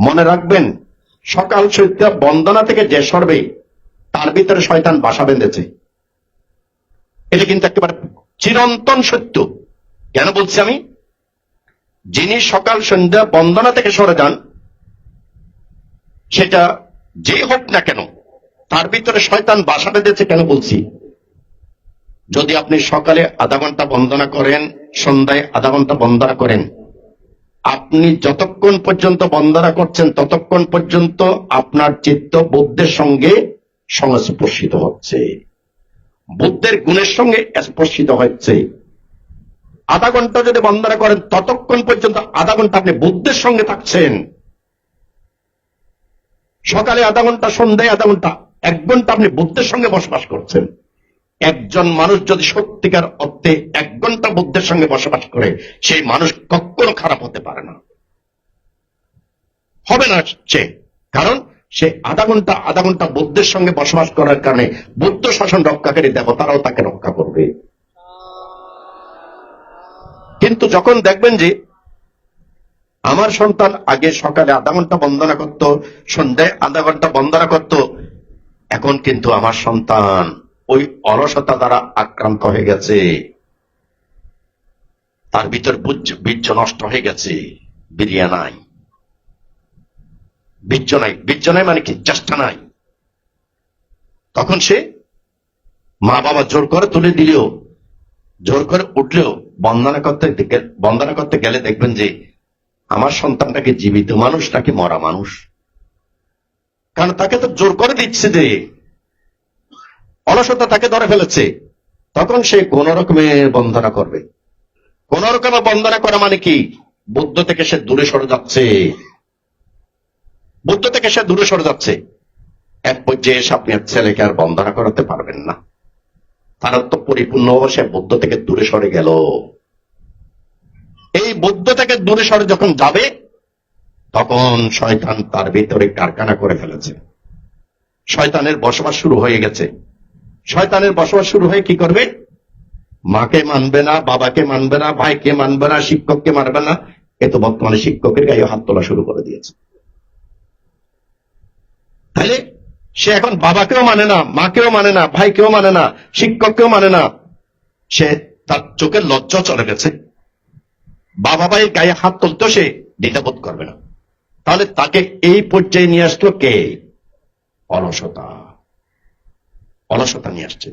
মনে রাখবেন, সকাল সৈত্য বন্দনা থেকে যে সরবে, তার ভিতরে শয়তান বাসা বেঁধেছে। এটা কিন্তু একেবারে চিরন্তন সত্য। কেন বলছি আমি? যিনি সকাল সন্ধ্যা বন্দনা থেকে সরে যান, সেটা যে হোক না কেন, তার ভিতরে শয়তান বাসা বেঁধেছে কেন বলছি? যদি আপনি সকালে আধা ঘণ্টা বন্দনা করেন, সন্ধ্যায় আধা ঘণ্টা বন্দনা করেন আপনি যতক্ষণ পর্যন্ত বন্দনা করছেন, ততক্ষণ পর্যন্ত আপনার চিত্ত বুদ্ধের সঙ্গে সংস্পর্শিত হচ্ছে। বুদ্ধের গুণের সঙ্গে স্পর্শিত হচ্ছে। আধা ঘণ্টা যদি বন্দনা করেন, ততক্ষণ পর্যন্ত আধা ঘণ্টা আপনি বুদ্ধের সঙ্গে থাকছেন। সকালে আধা ঘণ্টা, সন্ধ্যায় আধা ঘণ্টা, এক ঘণ্টা আপনি বুদ্ধের সঙ্গে বসবাস করছেন। একজন মানুষ যদি সত্যিকার অর্থে এক ঘণ্টা বুদ্ধের সঙ্গে বসবাস করে, সেই মানুষ কখনো খারাপ হতে পারে না। হবে না সে। কারণ সে আধা ঘণ্টা আধা ঘণ্টা বুদ্ধের সঙ্গে বসবাস করার কারণে বুদ্ধ শাসন রক্ষাকারী দেবতারাও তাকে রক্ষা করবে। কিন্তু যখন দেখবেন যে আমার সন্তান আগে সকালে আধা ঘণ্টা বন্দনা করত, সন্ধ্যায় আধা ঘণ্টা বন্দনা করত, এখন কিন্তু আমার সন্তান ওই অলসতা দ্বারা আক্রান্ত হয়ে গেছে। তার ভিতর বীর্য নষ্ট হয়ে গেছে। বিরিয়া নাই। বীর্য নাই। বীর্য নাই মানে কি? চেষ্টা নাই। তখন সে মা বাবা জোর করে তুলে দিলেও, জোর করে উঠলেও বন্দনা করতে বন্দনা করতে গেলে দেখবেন যে আমার সন্তানটাকে জীবিত মানুষ নাকি মরা মানুষ? কারণ তাকে তো জোর করে দিচ্ছে যে অলসতা তাকে ধরে ফেলেছে। তখন সে কোন রকমের বন্দনা করবে। কোন রকমের বন্দনা করা মানে কি? বুদ্ধ থেকে সে দূরে সরে যাচ্ছে। বুদ্ধ থেকে সে দূরে সরে যাচ্ছে। এক পর্যায়ে এসে আপনি ছেলেকে আর বন্দনা করাতে পারবেন না। তার তো পরিপূর্ণ সে বুদ্ধ থেকে দূরে সরে গেল। এই বুদ্ধ থেকে দূরে সরে যখন যাবে, তখন শয়তান তার ভিতরে কারখানা করে ফেলেছে। শয়তানের বসবাস শুরু হয়ে গেছে। শয়তানের বসবাস শুরু হয়ে কি করবে? মাকে মানবে না, বাবাকে মানবে না, ভাইকে মানবে না, শিক্ষককে মানবে না। এ তো বর্তমানে শিক্ষকের গায়ে হাত তোলা শুরু করে দিয়েছে। তাহলে সে এখন বাবাকেও মানে না, মাকেও মানে না, ভাইকেও মানে না, শিক্ষককেও মানে না। সে তার চোখের লজ্জা চলে গেছে। বাবা ভাই গায়ে হাত তুলতেও সে দ্বিধাবোধ করবে না। তাহলে তাকে এই পর্যায়ে নিয়ে আসলো কে? অলসতা। অলসতা নিয়ে আসছে